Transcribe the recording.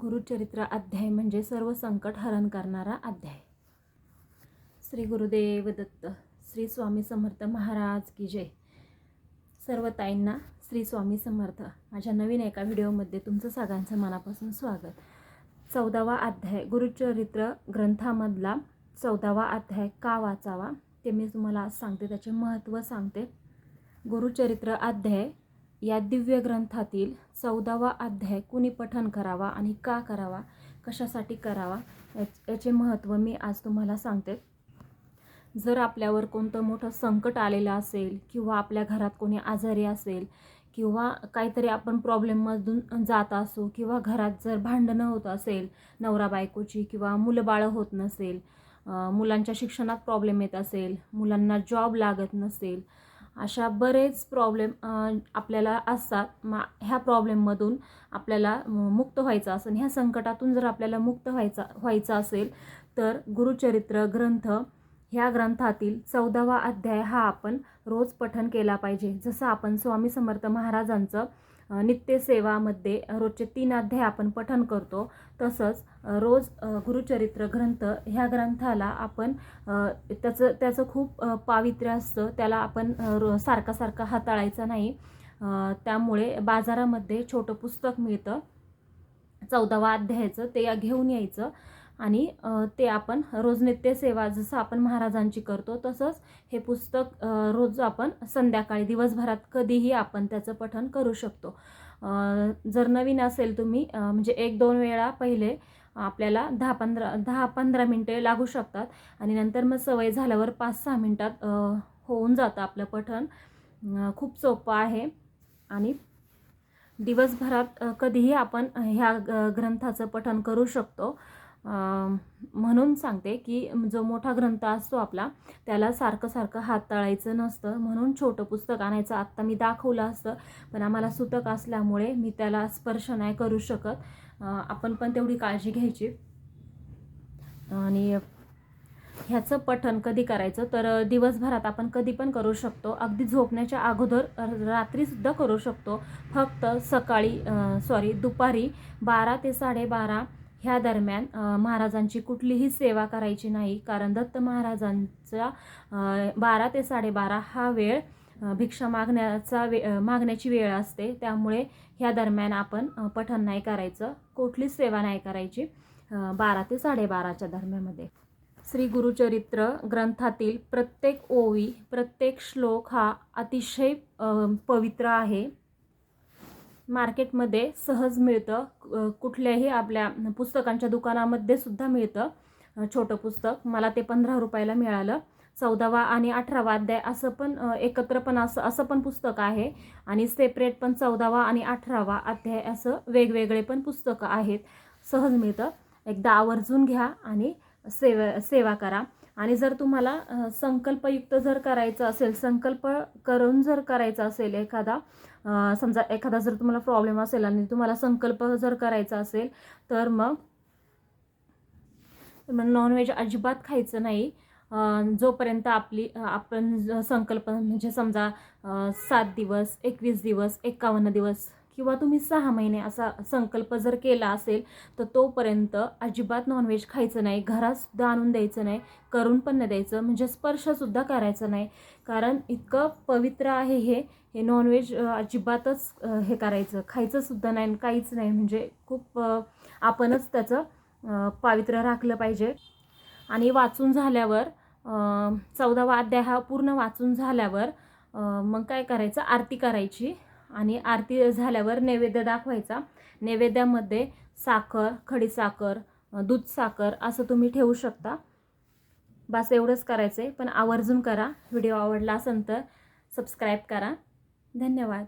गुरुचरित्र अध्याय म्हणजे सर्व संकट हरण करणारा अध्याय. श्री गुरुदेव दत्त श्री स्वामी समर्थ महाराज की जय. सर्व ताईंना श्री स्वामी समर्थ माझ्या नवीन एका व्हिडिओमध्ये तुमचं सगळ्यांचं मनापासून स्वागत. चौदावा अध्याय गुरुचरित्र ग्रंथामधला चौदावा अध्याय का वाचावा ते मी तुम्हाला आज सांगते त्याचे महत्त्व सांगते. गुरुचरित्र अध्याय या दिव्य ग्रंथातील चौदावा अध्याय कुणी पठन करावा आणि का करावा कशासाठी करावा याचे महत्त्व मी आज तुम्हाला सांगते. जर आपल्यावर कोणतं मोठं संकट आलेलं असेल किंवा आपल्या घरात कोणी आजारी असेल किंवा काहीतरी आपण प्रॉब्लेममधून जात असू किंवा घरात जर भांडणं होत असेल नवरा बायकोची किंवा मुलं बाळं होत नसेल मुलांच्या शिक्षणात प्रॉब्लेम येत असेल मुलांना जॉब लागत नसेल अशा बरेच प्रॉब्लेम आपल्याला असतात. मा ह्या प्रॉब्लेममधून आपल्याला मुक्त व्हायचं असेल ह्या संकटातून जर आपल्याला मुक्त व्हायचा व्हायचं असेल तर गुरुचरित्र ग्रंथ ह्या ग्रंथातील चौदावा अध्याय हा आपण रोज पठन केला पाहिजे. जसं आपण स्वामी समर्थ महाराजांचं नित्यसेवामध्ये रोजचे तीन अध्याय आपण पठन करतो. तसंच रोज गुरुचरित्र ग्रंथ ह्या ग्रंथाला आपण त्याचं त्याचं खूप पावित्र्य असतं. त्याला आपण रो- सारखा सारखा हाताळायचा नाही. त्यामुळे बाजारामध्ये छोटं पुस्तक मिळतं. चौदावा अध्यायाचं ते घेऊन यायचं. आणि ते आपण रोज नित्यसेवा जसं आपण महाराजांची करतो तसंच हे पुस्तक रोज आपण संध्याकाळी दिवसभरात कधीही आपण त्याचं पठण करू शकतो. जर नवीन असेल तुम्ही म्हणजे एक दोन वेळा पहिले आपल्याला दहा पंधरा दहा पंधरा मिनटे लागू शकतात आणि नंतर मग सवय झाल्यावर पाच सहा मिनटात होऊन जातं आपलं पठण. खूप सोपं आहे आणि दिवसभरात कधीही आपण ह्या ग्रंथाचं पठण करू शकतो. म्हणून सांगते की जो मोठा ग्रंथ असतो आपला त्याला सारखं सारखं हाताळायचं नसतं. म्हणून छोटं पुस्तक आणायचं. आत्ता मी दाखवलं असतं पण आम्हाला सुतक असल्यामुळे मी त्याला स्पर्श नाही करू शकत. आपण पण तेवढी काळजी घ्यायची. आणि ह्याचं पठण कधी करायचं? तर दिवसभरात आपण कधी पण करू शकतो. अगदी झोपण्याच्या अगोदर रात्रीसुद्धा करू शकतो. फक्त सकाळी सॉरी दुपारी बारा ते साडेबारा ह्या दरम्यान महाराजांची कुठलीही सेवा करायची नाही. कारण दत्त महाराजांचा बारा ते साडेबारा हा वेळ भिक्षा मागण्याचा वे मागण्याची वेळ असते. त्यामुळे ह्या दरम्यान आपण पठण नाही करायचं. कुठलीच सेवा नाही करायची बारा ते साडेबाराच्या दरम्यामध्ये श्री गुरुचरित्र ग्रंथातील प्रत्येक ओवी प्रत्येक श्लोक हा अतिशय पवित्र आहे. मार्केटमध्ये सहज मिळतं. कुठल्याही आपल्या पुस्तकांच्या दुकानामध्ये सुद्धा मिळतं. छोटं पुस्तक. मला ते पंधरा रुपयाला मिळालं. चौदावा आणि अठरावा अध्याय असं पण एकत्र पण असं असं पण पुस्तक आहे. आणि सेपरेट पण चौदावा आणि अठरावा अध्याय असं वेगवेगळे पण पुस्तकं आहेत. सहज मिळतं. एकदा आवर्जून घ्या आणि सेवा सेवा करा. आणि जर तुम्हाला संकल्पयुक्त जर करायचं असेल संकल्प करून जर करायचा असेल एखादा समजा एखादा जर तुम्हाला प्रॉब्लेम असेल आणि तुम्हाला संकल्प जर करायचा असेल तर मग मग नॉनव्हेज अजिबात खायचं नाही. जोपर्यंत आपली आपण संकल्प म्हणजे समजा सात दिवस एकवीस दिवस एकावन्न दिवस किंवा तुम्ही सहा महिने असा संकल्प जर केला असेल तर तोपर्यंत अजिबात नॉनव्हेज खायचं नाही घरातसुद्धा आणून द्यायचं नाही करून पण नाही द्यायचं म्हणजे स्पर्शसुद्धा करायचं नाही. कारण इतकं पवित्र आहे हे हे नॉनव्हेज अजिबातच हे करायचं खायचंसुद्धा नाही आणि काहीच नाही. म्हणजे खूप आपणच त्याचं पावित्र्य राखलं पाहिजे. आणि वाचून झाल्यावर चौदावा अध्याय हा पूर्ण वाचून झाल्यावर मग काय करायचं? आरती करायची. आणि आरती झाल्यावर नैवेद्य दाखवायचा. नैवेद्यामध्ये साखर खडीसाखर दूध साखर असं तुम्ही ठेवू शकता. बस एवढंच करायचं आहे पण आवर्जून करा. व्हिडिओ आवडला असेल तर सबस्क्राईब करा. धन्यवाद.